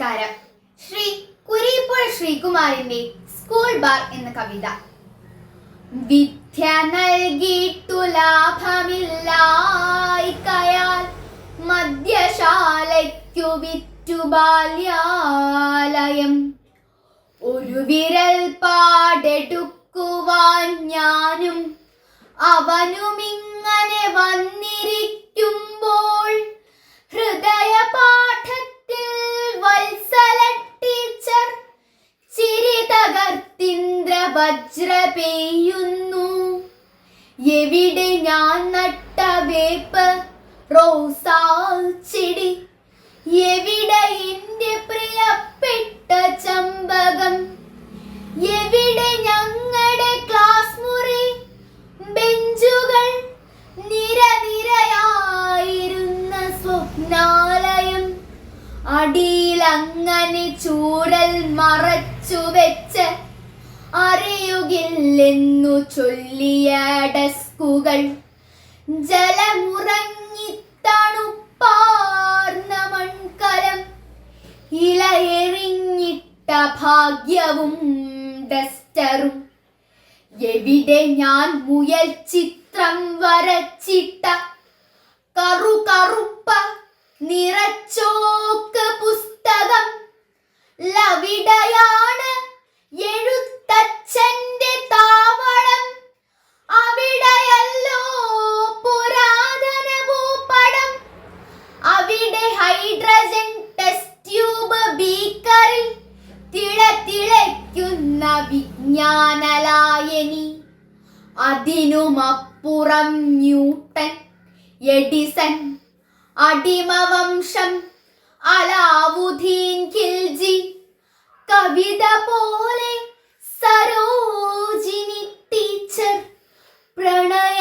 നമസ്കാരം. ശ്രീ കുരിപ്പോൾ ശ്രീകുമാറിന്റെ സ്കൂൾ ബാർ എന്ന കവിത. വിദ്യ നൽകിയിട്ടു ലാഭമില്ലായിക്കയാൽ മദ്യശാലയ്ക്കു വിറ്റു ബാല്യാലയം. ഒരു വിരൽ പാടെടുക്കുവാൻ ഞാനും അവനുമിങ്ങനെ വന്നിരിക്കുമ്പോൾ വജ്ര പെയ്യുന്നു. എവിടെ ഞാൻ നട്ട വേപ്പ്? റോസാ ചെടി. എവിടെ എന്റെ പ്രിയപ്പെട്ട ചമ്പകം? എവിടെ ഞങ്ങളുടെ ക്ലാസ് മുറി? ബെഞ്ചുകൾ നിരനിരയായിരുന്ന സ്വപ്നാലയം. അടിയിൽ അങ്ങനെ ചൂരൽ മറച്ചു വെച്ച് അറിയുകില്ലെന്നു ചൊല്ലിയ ഡെസ്കുകൾ. ജലമുറങ്ങി തണുപ്പാർന്ന മൺകലം. ഇലയെറിഞ്ഞിട്ട ഭാഗ്യവും ഡസ്റ്ററും. എവിടെ ഞാൻ മുയൽ ചിത്രം വരച്ചിട്ട കറു കറുപ്പ ഹൈഡ്രജൻ ടെസ്റ്റ് ട്യൂബ് ബീക്കറിൽ തിള തിളയ്ക്കുന്ന വിജ്ഞാനലായനി. അതിനുമപ്പുറം ന്യൂട്ടൻ എഡിസൺ അടിമവംശം അലാവുദ്ദീൻ ഖിൽജി കവിത പോലെ സരോജിനി ടീച്ചർ പ്രണയമാദ്യമായിട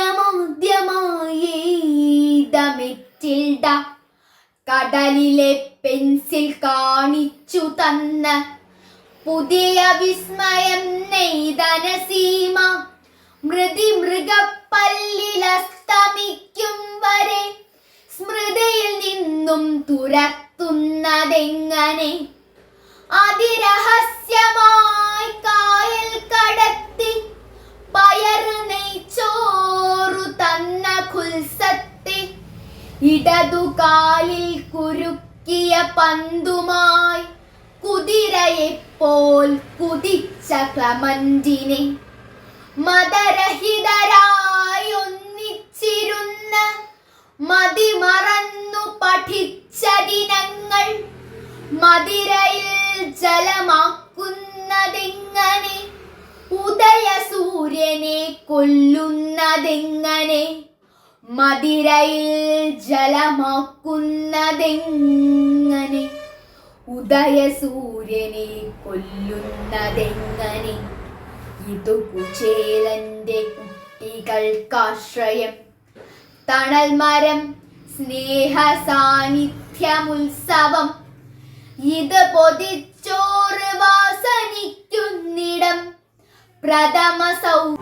കടലിലെ പെൻസിൽ കാണിച്ചു തന്ന പുതിയ വിസ്മയം നെയ്തന സീമ മൃതി മൃഗപ്പല്ലിലസ്തമിക്കും വരെ സ്മൃതിയിൽ നിന്നും തുരത്തുന്നതെങ്ങനെ? അതിരഹസ്യമായി ഇടതുകാലിൽ കുരുക്കിയ പന്തുമായി കുതിരയെപ്പോൽ കുതിച്ച ക്ലമന്റിനെ മതരഹിതരായി ഒന്നിച്ചിരുന്ന മതിമറന്നു പഠിച്ച ദിനങ്ങൾ മതിരയിൽ ജലമാക്കുന്നതെങ്ങനെ? ഉദയസൂര്യനെ കൊല്ലുന്നതെങ്ങനെ? മതിരയിൽ ജലമാക്കുന്നതെങ്ങനെ? ഉദയസൂര്യനെ കൊല്ലുന്നതെങ്ങനെ? ഇതു കുചേലന്റെ കുട്ടികൾക്കാശ്രയം. തണൽ മരം സ്നേഹ സാന്നിധ്യമുത്സവം ഇത് പൊതിച്ചോറ് വാസനിക്കുന്നിടം. പ്രഥമ സൗ